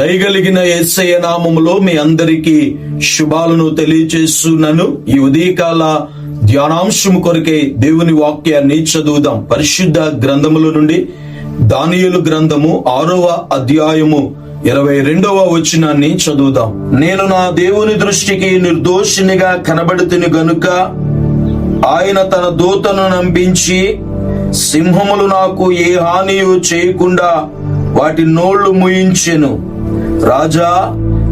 దయగలిగిన ఎస్ఐ నామములో మీ అందరికీ శుభాలను తెలియజేస్తున్నాను ఈ ఉదయకాల ధ్యానాంశం కొరకై దేవుని వాక్యాన్ని చదువుదాం. పరిశుద్ధ గ్రంథముల నుండి దానియులు గ్రంథము ఆరవ అధ్యాయము ఇరవై రెండవ వచనాన్ని చదువుదాం. నేను నా దేవుని దృష్టికి నిర్దోషినిగా కనబడుతుని గనుక ఆయన తన దూతను నంపించి సింహములు నాకు ఏ హానియు చేయకుండా వాటి నోళ్ళు ముయించెను. రాజా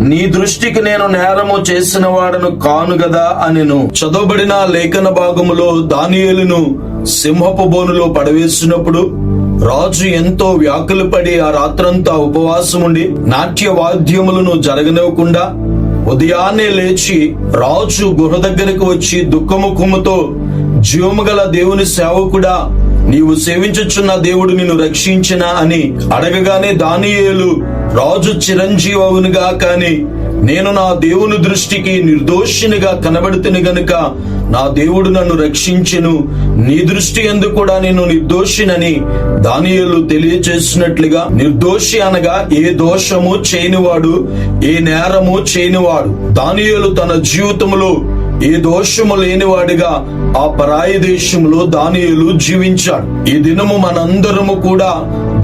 నీ దృష్టికి నేను నేరము చేసిన వాడను కాను గదా అని చదవబడిన లేఖన భాగములో దానియేలును సింహపు బోనులో పడవేసినప్పుడు రాజు ఎంతో వ్యాకులు పడి ఆ రాత్రంతా ఉపవాసముండి నాట్య వాద్యములను జరగనివ్వకుండా ఉదయాన్నే లేచి రాజు గుహ దగ్గరకు వచ్చి దుఃఖముఖముతో జీవము గల దేవుని సేవకుడా నీవు సేవించుచున్న దేవుడు నిన్ను రక్షించిన అని అడగగానే దానియేలు రాజు చిరంజీవవునిగా కాని నేను నా దేవుని దృష్టికి నిర్దోషినిగా కనబడుతుని గనుక నా దేవుడు నన్ను రక్షించెను. నీ దృష్టి ఎందు కూడా నేను నిర్దోషినని దానియులు తెలియచేసినట్లుగా నిర్దోషి అనగా ఏ దోషము చేయనివాడు ఏ నేరము చేయనివాడు. దానియులు తన జీవితంలో ఏ దోషము లేనివాడిగా ఆ పరాయి దేశంలో దానియులు జీవించాడు. ఈ దినము మనందరము కూడా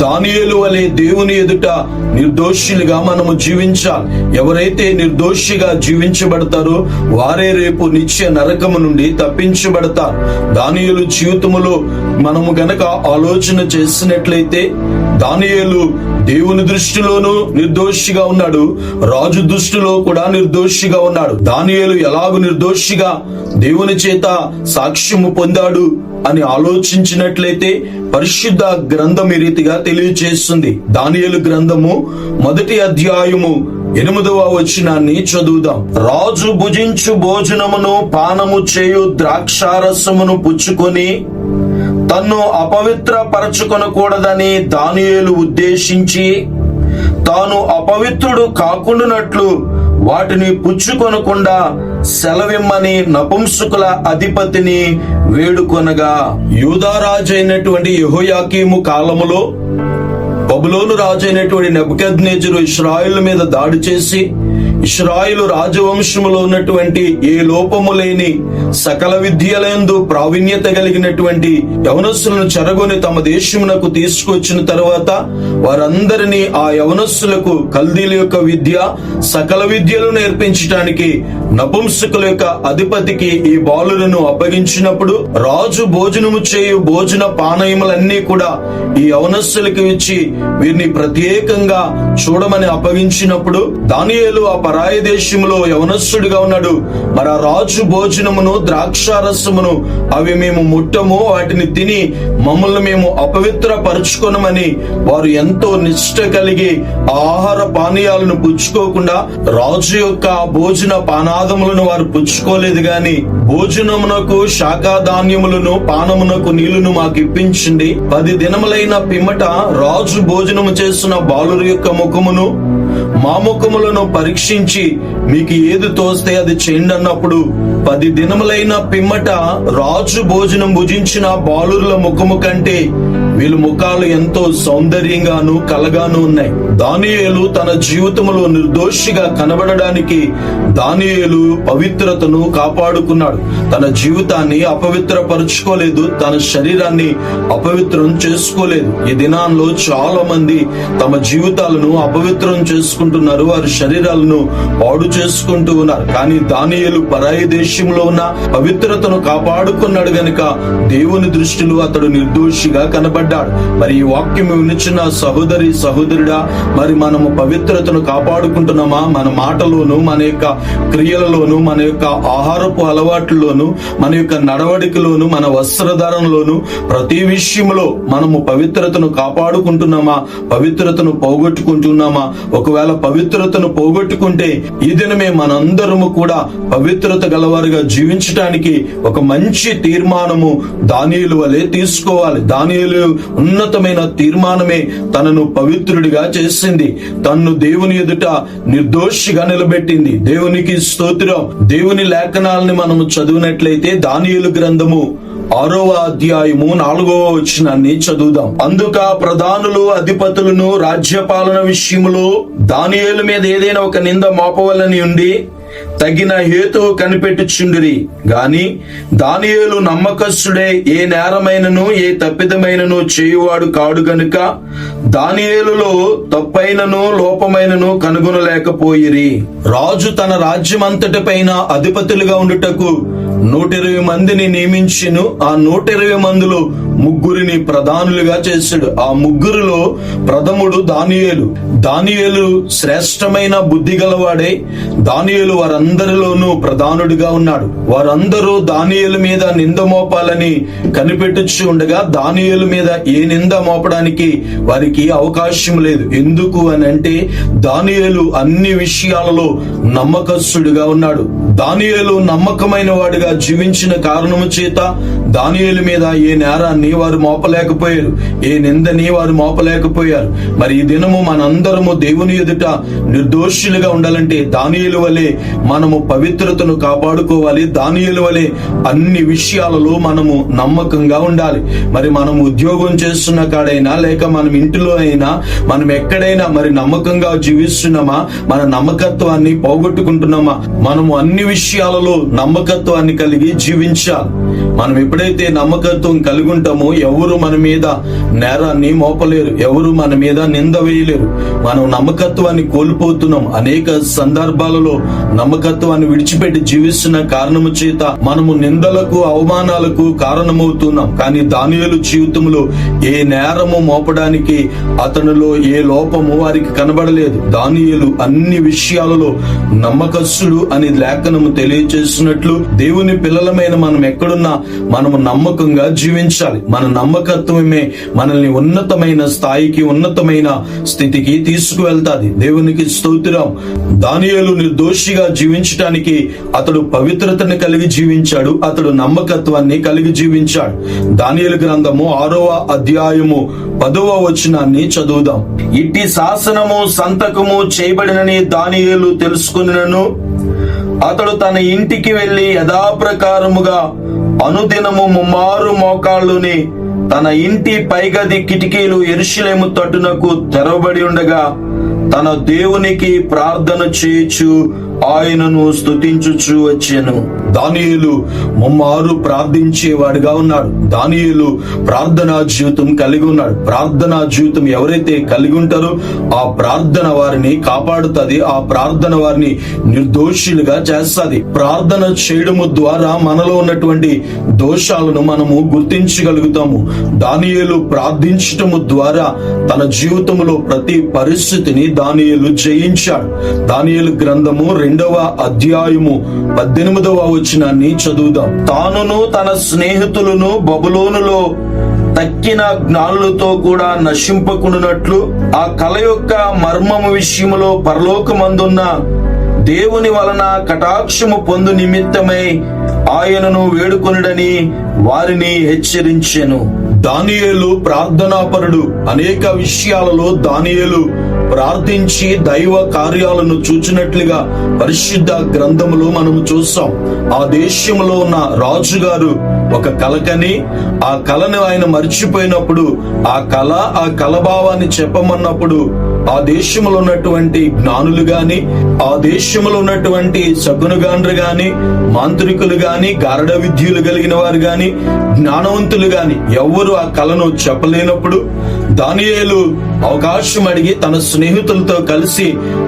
దానియేలు వలె దేవుని ఎదుట నిర్దోషులుగా మనము జీవించాలి. ఎవరైతే నిర్దోషిగా జీవించబడతారో వారే రేపు నిత్య నరకము నుండి తప్పించబడతారు. దానియేలు జీవితములో మనము గనక ఆలోచన చేసినట్లయితే దానియేలు దేవుని దృష్టిలోనూ నిర్దోషిగా ఉన్నాడు. రాజు దృష్టిలో కూడా నిర్దోషిగా ఉన్నాడు. దానియేలు ఎలాగు నిర్దోషిగా దేవుని చేత సాక్ష్యము పొందాడు అని ఆలోచించినట్లయితే పరిశుద్ధ గ్రంథం ఈ రీతిగా తెలియజేస్తుంది దానియలు గ్రంథము మొదటి అధ్యాయము ఎనిమిదవ వచనాన్ని చదువుదాం. రాజు భుజించు భోజనమును పానము చేయు ద్రాక్షారసమును పుచ్చుకొని తన్ను అపవిత్రపరచుకొనకూడదని దానియేలు ఉద్దేశించి తాను అపవిత్రుడు కాకుండానట్లు వాటిని పుచ్చుకొనకుండా సెలవిమ్మని నపుంసుకుల అధిపతిని వేడుకొనగా. యూదారాజు అయినటువంటి యహోయాకీము కాలములో బబులోను రాజు అయినటువంటి నెబుకద్నేజరు ఇస్రాయిల్ మీద దాడి చేసి ఇస్రాయిలు రాజవంశములో ఉన్నటువంటి ఏ లోపము లేని సకల విద్యలందు ప్రావీణ్యత కలిగినటువంటి యవనస్సులను చెరగొని తమ దేశమునకు తీసుకొచ్చిన తర్వాత వారందరినీ ఆ యవనస్సులకు కల్దీల యొక్క విద్య సకల విద్యలు నేర్పించడానికి నపుంసకుల యొక్క అధిపతికి ఈ బాలులను అప్పగించినప్పుడు రాజు భోజనము చేయు భోజన పానయములన్నీ కూడా ఈ యవనస్సులకు ఇచ్చి వీరిని ప్రత్యేకంగా చూడమని అప్పగించినప్పుడు దానియేలు ఆ పరాయి దేశంలో యవనస్సుడిగా ఉన్నాడు. మరి ఆ రాజు భోజనమును ద్రాక్షారసమును అవి మేము ముట్టము. వాటిని తిని మమ్మల్ని మేము అపవిత్ర పరుచుకొనమని వారు ఎంతో నిష్ట కలిగి ఆహార పానీయాలను పుచ్చుకోకుండా రాజు యొక్క భోజన పానాదములను వారు పుచ్చుకోలేదు గాని భోజనమునకు శాఖా ధాన్యములను పానమునకు నీళ్ళను మాకు ఇప్పించండి పది దినములైన పిమ్మట రాజు భోజనము చేస్తున్న బాలురు యొక్క ముఖమును మా ముఖములను పరీక్షించి మీకు ఏది తోస్తే అది చేయండి అన్నప్పుడు పది దినములైన పిమ్మట రాజు భోజనం భుజించిన బాలురుల ముఖము కంటే వీళ్ళ ముఖాలు ఎంతో సౌందర్యంగాను కలగాను ఉన్నాయి. దానియేలు తన జీవితంలో నిర్దోషిగా కనబడడానికి దానియేలు పవిత్రతను కాపాడుకున్నాడు. తన జీవితాన్ని అపవిత్రపరుచుకోలేదు తన శరీరాన్ని అపవిత్రం చేసుకోలేదు. ఈ దినాల్లో చాలా మంది తమ జీవితాలను అపవిత్రం చేసుకుంటున్నారు వారి శరీరాలను పాడు చేసుకుంటూ ఉన్నారు. కానీ దానియేలు పరాయి దేశంలో ఉన్న పవిత్రతను కాపాడుకున్నాడు గనుక దేవుని దృష్టిలో అతడు నిర్దోషిగా కనబడ్డాడు. మరి ఈ వాక్యం వినిచిన సహోదరి సహోదరుడా మరి మనము పవిత్రతను కాపాడుకుంటున్నామా? మన మాటలోను మన యొక్క క్రియలలోను మన యొక్క ఆహారపు అలవాట్లలోను మన యొక్క నడవడికలోను మన వస్త్రధారణలోను ప్రతి విషయంలో మనము పవిత్రతను కాపాడుకుంటున్నామా? పవిత్రతను పోగొట్టుకుంటున్నామా? ఒకవేళ పవిత్రతను పోగొట్టుకుంటే ఈ దినమే మనందరము కూడా పవిత్రత గలవారిగా జీవించటానికి ఒక మంచి తీర్మానము దానియులు వలె తీసుకోవాలి. దానియులు ఉన్నతమైన తీర్మానమే తనను పవిత్రుడిగా చేసింది. తన్ను దేవుని ఎదుట నిర్దోషిగా నిలబెట్టింది. దేవునికి స్తోత్రం. దేవుని లేఖనాలని మనము చదివినట్లయితే దానియులు గ్రంథము ఆరవ అధ్యాయము నాలుగవ వచనాన్ని చదువుదాం. అందుక ప్రధానులు అధిపతులను రాజ్యపాలన విషయములో దానియేలు మీద ఏదైనా ఒక నింద మోపవలని ఉండి తగిన హేతువు కనిపెట్టుచుండిరి. గాని దానియేలు నమ్మకస్తుడే ఏ నేరమైనను ఏ తప్పిదమైనను చేయువాడు కాడు గనుక దానియేలులో తప్పైనను లోపమైనను కనుగొనలేకపోయిరి. రాజు తన రాజ్యమంతటి పైన అధిపతులుగా ఉండుటకు నూట ఇరవై మందిని నియమించిను. ఆ నూట ఇరవై మందిలో ముగ్గురిని ప్రధానులుగా చేశాడు. ఆ ముగ్గురులో ప్రథముడు దానియేలు. దానియేలు శ్రేష్టమైన బుద్ధి గలవాడే. దానియేలు వారందరిలోనూ ప్రధానుడిగా ఉన్నాడు. వారందరూ దానియేలు మీద నింద మోపాలని కనిపెట్టుచు ఉండగా దానియేలు మీద ఏ నింద మోపడానికి వారికి అవకాశం లేదు. ఎందుకు అని అంటే దానియేలు అన్ని విషయాలలో నమ్మకస్తుడిగా ఉన్నాడు. దానియేలు నమ్మకమైన వాడిగా జీవించిన కారణము చేత దానియేలు మీద ఏ నేరాన్ని వారు మోపలేకపోయారు. ఏ నిందని వారు మోపలేకపోయారు. మరి ఈ దినము మనందరము దేవుని ఎదుట నిర్దోషులుగా ఉండాలంటే దానియుల వలె మనము పవిత్రతను కాపాడుకోవాలి. దానియుల వలె అన్ని విషయాలలో మనము నమ్మకంగా ఉండాలి. మరి మనం ఉద్యోగం చేస్తున్న కాడైనా లేక మనం ఇంటిలో అయినా మనం ఎక్కడైనా మరి నమ్మకంగా జీవిస్తున్నామా? మన నమ్మకత్వాన్ని పోగొట్టుకుంటున్నామా? మనము అన్ని విషయాలలో నమ్మకత్వాన్ని కలిగి జీవించాలి. మనం ఎప్పుడైతే నమ్మకత్వం కలిగి ఉంటామో ఎవరు మన మీద నేరాన్ని మోపలేరు ఎవరు మన మీద నింద వేయలేరు. మనం నమ్మకత్వాన్ని కోల్పోతున్నాం. అనేక సందర్భాలలో నమ్మకత్వాన్ని విడిచిపెట్టి జీవిస్తున్న కారణము చేత మనము నిందలకు అవమానాలకు కారణమవుతున్నాం. కానీ దానియులు జీవితంలో ఏ నేరము మోపడానికి అతనిలో ఏ లోపము వారికి కనబడలేదు. దానియులు అన్ని విషయాలలో నమ్మకస్తుడు అని లేఖనము తెలియజేస్తున్నట్లు దేవుని పిల్లలమైన మనం ఎక్కడున్నా మనము నమ్మకంగా జీవించాలి. మన నమ్మకత్వమే మనల్ని ఉన్నతమైన స్థాయికి ఉన్నతమైన స్థితికి తీసుకువెళ్తాది. దేవునికి స్తోత్రం. దానియేలు నిర్దోషిగా జీవించటానికి అతడు పవిత్రతను కలిగి జీవించాడు. అతడు నమ్మకత్వాన్ని కలిగి జీవించాడు. దానియలు గ్రంథము ఆరవ అధ్యాయము పదవ వచనాన్ని చదువుదాం. ఇట్టి శాసనము సంతకము చేయబడినని దానియలు తెలుసుకున్నను. అతడు తన ఇంటికి వెళ్ళి యథాప్రకారముగా అనుదినము ముమ్మారు మోకాళ్ళుని తన ఇంటి పైగది కిటికీలు ఎరుషులేము తట్టునకు తెరవబడి ఉండగా తన దేవునికి ప్రార్థన చేయొచ్చు ఆయనను స్థుతించుచు వచ్చాను. దానియులు ముమ్మారు ప్రార్థించేవాడిగా ఉన్నాడు దానియులు ప్రార్థనా జీవితం కలిగి ఉన్నాడు ప్రార్థనా జీవితం ఎవరైతే కలిగి ఉంటారో ఆ ప్రార్థన వారిని కాపాడుతుంది. ఆ ప్రార్థన వారిని నిర్దోషులుగా చేస్తుంది. ప్రార్థన చేయడము ద్వారా మనలో ఉన్నటువంటి దోషాలను మనము గుర్తించగలుగుతాము. దానియులు ప్రార్థించటము ద్వారా తన జీవితంలో ప్రతి పరిస్థితిని దానియులు జయించాడు. దానియులు గ్రంథము రెండవ అధ్యాయము పద్దెనిమిదవ వచనాన్ని చదువుదాం. తానును తన స్నేహితులను బబులోనులో తక్కిన జ్ఞానులతో కూడా నశింపకుండానట్లు ఆ కళ యొక్క మర్మము విషయములో పరలోకమందున్న దేవుని వలన కటాక్షము పొందు నిమిత్తమై ఆయనను వేడుకొనుడని వారిని హెచ్చరించెను. దానియేలు ప్రార్థనాపరుడు. అనేక విషయాలలో దానియేలు ప్రార్థించి దైవ కార్యాలను చూచినట్లుగా పరిశుద్ధ గ్రంథములో మనం చూస్తాం. ఆ దేశంలో ఉన్న రాజుగారు ఒక కలకని ఆ కళను ఆయన మర్చిపోయినప్పుడు ఆ కళ ఆ కలభావాన్ని చెప్పమన్నప్పుడు ఆ దేశంలో ఉన్నటువంటి జ్ఞానులు గాని ఆ దేశంలో ఉన్నటువంటి శకునుగాండ్రు గాని మాంత్రికులు గాని గారడ విద్యులు కలిగిన వారు గాని జ్ఞానవంతులు గాని ఎవ్వరు ఆ కళను చెప్పలేనప్పుడు దానియేలు అవకాశం అడిగి తన స్నేహితులతో కలిసి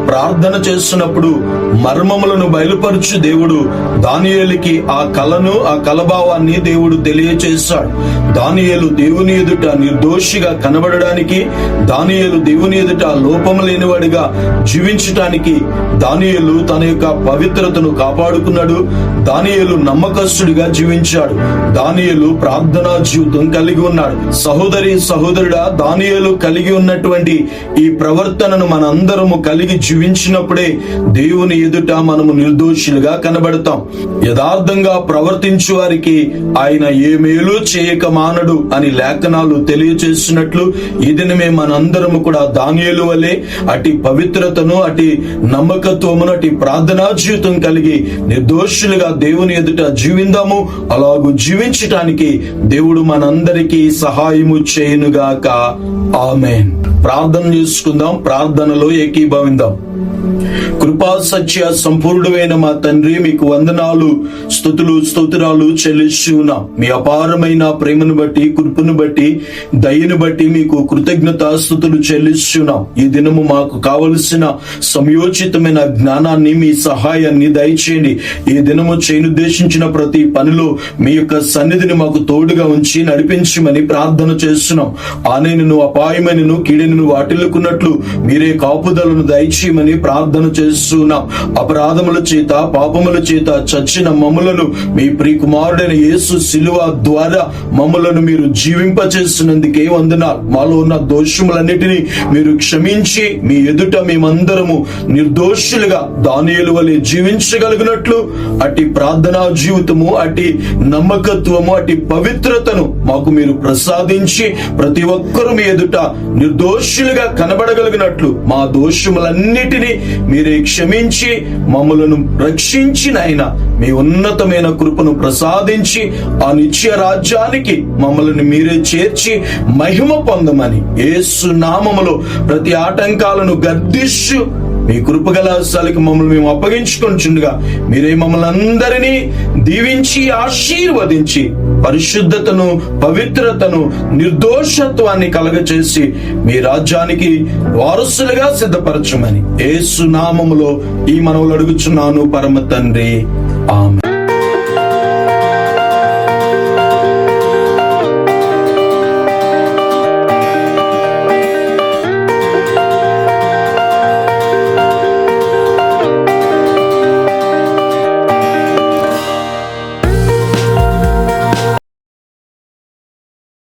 ప్రార్థన చేస్తున్నప్పుడు మర్మములను బయలుపరుచు దేవుడు దానియేలుకి ఆ కళను ఆ కలభావాన్ని దేవుడు తెలియచేశాడు. దానియేలు దేవుని ఎదుట నిర్దోషిగా కనబడడానికి దానియేలు దేవుని ఎదుట లోపం లేనివాడిగా జీవించటానికి దానియేలు తన యొక్క పవిత్రతను కాపాడుకున్నాడు. దానియేలు నమ్మకస్తుడిగా జీవించాడు. దానియేలు ప్రార్థనా జీవితం కలిగి ఉన్నాడు. సహోదరి సహోదరుడా దానియేలు కలిగి ఉన్నట్టు కలిగినటువంటి ఈ ప్రవర్తనను మనందరము కలిగి జీవించినప్పుడే దేవుని ఎదుట మనము నిర్దోషులుగా కనబడతాం. యథార్థంగా ప్రవర్తించు వారికి ఆయన ఏ మేలు చేయక మానడు అని లేఖనాలు తెలియచేస్తున్నట్లు ఈ దినమే మనందరము కూడా దానియలు వలె అటు పవిత్రతను అటు నమ్మకత్వమును అటు ప్రార్థనా జీవితం కలిగి నిర్దోషులుగా దేవుని ఎదుట జీవిందాము. అలాగూ జీవించటానికి దేవుడు మనందరికీ సహాయము చేయునుగాక. ఆమెన్. ప్రార్థన చేసుకుందాం ప్రార్థనలో ఏకీభవిందాం. కృపా సత్య సంపూర్ణమైన మా తండ్రి మీకు వందనాలు స్థుతులు స్తోత్రాలు చెల్లిస్తున్నాం మీ అపారమైన ప్రేమను బట్టి కృపను బట్టి దయను బట్టి మీకు కృతజ్ఞత స్థుతులు చెల్లిస్తున్నాం ఈ దినము మాకు కావలసిన సమయోచితమైన జ్ఞానాన్ని మీ సహాయాన్ని దయచేయండి. ఈ దినము చేయనుద్దేశించిన ప్రతి పనిలో మీ యొక్క సన్నిధిని మాకు తోడుగా ఉంచి నడిపించమని ప్రార్థన చేస్తున్నాం. ఆనైనను అపాయమైనను కీడెను వాటిల్లుకున్నట్లు మీరే కాపుదలను దయచేయమని ప్రార్థన చేస్తున్నాం. అపరాధముల చేత పాపముల చేత చచ్చిన మమ్ములను మీ ప్రియ కుమారుడైన యేసు శిలువ ద్వారా మమ్ములను మీరు జీవింపచేస్తున్నందుకే వందనాలు. మాలో ఉన్న దోషములన్నిటినీ మీరు క్షమించి మీ ఎదుట మేమందరము నిర్దోషులుగా దానియేలు వలె జీవించగలిగినట్లు అట్టి ప్రార్థనా జీవితము అట్టి నమ్మకత్వము అట్టి పవిత్రతను మాకు మీరు ప్రసాదించి ప్రతి ఒక్కరూ మీ ఎదుట నిర్దోషులుగా కనబడగలిగినట్లు మా దోషములన్నిటినీ మీరే క్షమించి మమ్మలను రక్షించిన ఆయన మీ ఉన్నతమైన కృపను ప్రసాదించి ఆ నిత్య రాజ్యానికి మమ్మల్ని మీరే చేర్చి మహిమ పొందమని ఏసు నామములో ప్రతి ఆటంకాలను గర్దిష్యు మీ కృపగల స్థలకి మమ్మల్ని మేము అప్పగించుకొనిచుండగా. మీరే మమ్మల్ని అందరినీ దీవించి ఆశీర్వదించి పరిశుద్ధతను పవిత్రతను నిర్దోషత్వాన్ని కలగచేసి మీ రాజ్యానికి వారసులుగా సిద్ధపరచమని. ఏ సునామములో ఈ మనవులు అడుగుచున్నాను పరమ తండ్రి. ఆమె